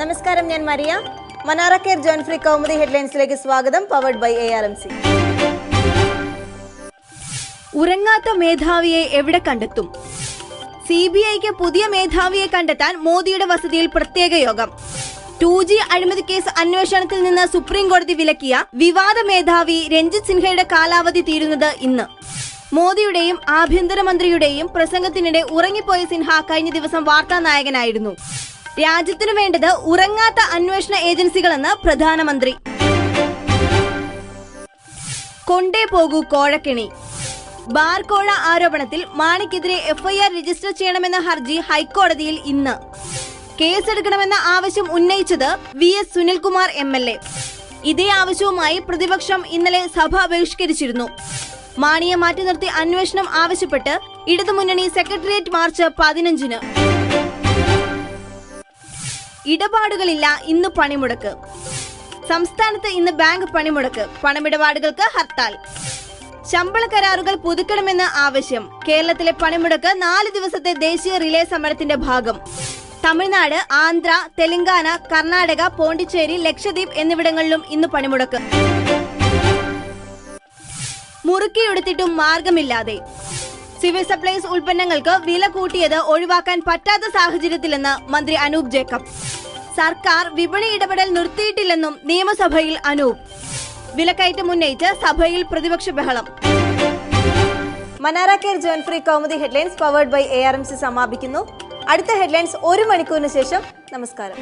നമസ്കാരം ഞാൻ Maria. Manara care John free Kaumudi ഹെഡ്ലൈൻസിലേക്ക് സ്വാഗതം powered by A R M C ഉറങ്ങാത്ത മേധാവിയെ എവിടെ കണ്ടെത്തും? സി ബി ഐക്ക് പുതിയ മേധാവിയെ കണ്ടെത്താൻ മോദിയുടെ വസതിയിൽ പ്രത്യേക യോഗം. ടു ജി അഴിമതി കേസ് അന്വേഷണത്തിൽ നിന്ന് സുപ്രീം കോടതി വിലക്കിയ വിവാദ മേധാവി രഞ്ജിത് സിൻഹയുടെ കാലാവധി തീരുന്നത് ഇന്ന്. മോദിയുടെയും ആഭ്യന്തരമന്ത്രിയുടെയും പ്രസംഗത്തിനിടെ ഉറങ്ങിപ്പോയ സിൻഹ കഴിഞ്ഞ ദിവസം വാർത്താ നായകനായിരുന്നു രാജ്യത്തിനു വേണ്ടത് ഉറങ്ങാത്ത അന്വേഷണ ഏജൻസികളെന്ന് പ്രധാനമന്ത്രി. കൊണ്ടേ പോകൂ കോഴക്കിണി. ബാർകോഴ ആരോപണത്തിൽ മാണിക്കെതിരെ എഫ്ഐആർ രജിസ്റ്റർ ചെയ്യണമെന്ന ഹർജി ഹൈക്കോടതിയിൽ ഇന്ന്. കേസെടുക്കണമെന്ന ആവശ്യം ഉന്നയിച്ചത് V S Sunilkumar M L A. ഇതേ ആവശ്യവുമായി പ്രതിപക്ഷം ഇന്നലെ സഭ ബഹിഷ്കരിച്ചിരുന്നു. മാണിയെ മാറ്റി നിർത്തി അന്വേഷണം ആവശ്യപ്പെട്ട് ഇടതുമുന്നണി സെക്രട്ടേറിയറ്റ് മാർച്ച് പതിനഞ്ചിന്. ഇടപാടുകളില്ല ഇന്ന് പണിമുടക്ക്. സംസ്ഥാനത്ത് ഇന്ന് ബാങ്ക് പണിമുടക്ക്. പണമിടപാടുകൾക്ക് ഹർത്താൽ. ശമ്പള കരാറുകൾ പുതുക്കണമെന്ന് ആവശ്യം. കേരളത്തിലെ പണിമുടക്ക് നാല് ദിവസത്തെ ദേശീയ റിലേ സമരത്തിന്റെ ഭാഗം. തമിഴ്നാട് ആന്ധ്ര തെലങ്കാന കർണാടക പോണ്ടിച്ചേരി ലക്ഷദ്വീപ് എന്നിവിടങ്ങളിലും ഇന്ന് പണിമുടക്ക്. മുറുക്കിയെടുത്തിട്ടും മാർഗമില്ലാതെ. സിവിൽ സപ്ലൈസ് ഉൽപ്പന്നങ്ങൾക്ക് വില കൂട്ടിയത് ഒഴിവാക്കാൻ പറ്റാത്ത സാഹചര്യത്തിലെന്ന് മന്ത്രി അനൂപ് ജേക്കബ്. സർക്കാർ വിപണി ഇടപെടൽ നിർത്തിയിട്ടില്ലെന്നും നിയമസഭയിൽ അനൂപ്. വിലക്കയറ്റം ഉന്നയിച്ച് സഭയിൽ പ്രതിപക്ഷ ബഹളം. Manara care John free Kaumudi headlines powered by A R M C സമാപിക്കുന്നു. അടുത്ത ഹെഡ്ലൈൻസ് ഒരു മണിക്കൂറിന് ശേഷം. നമസ്കാരം.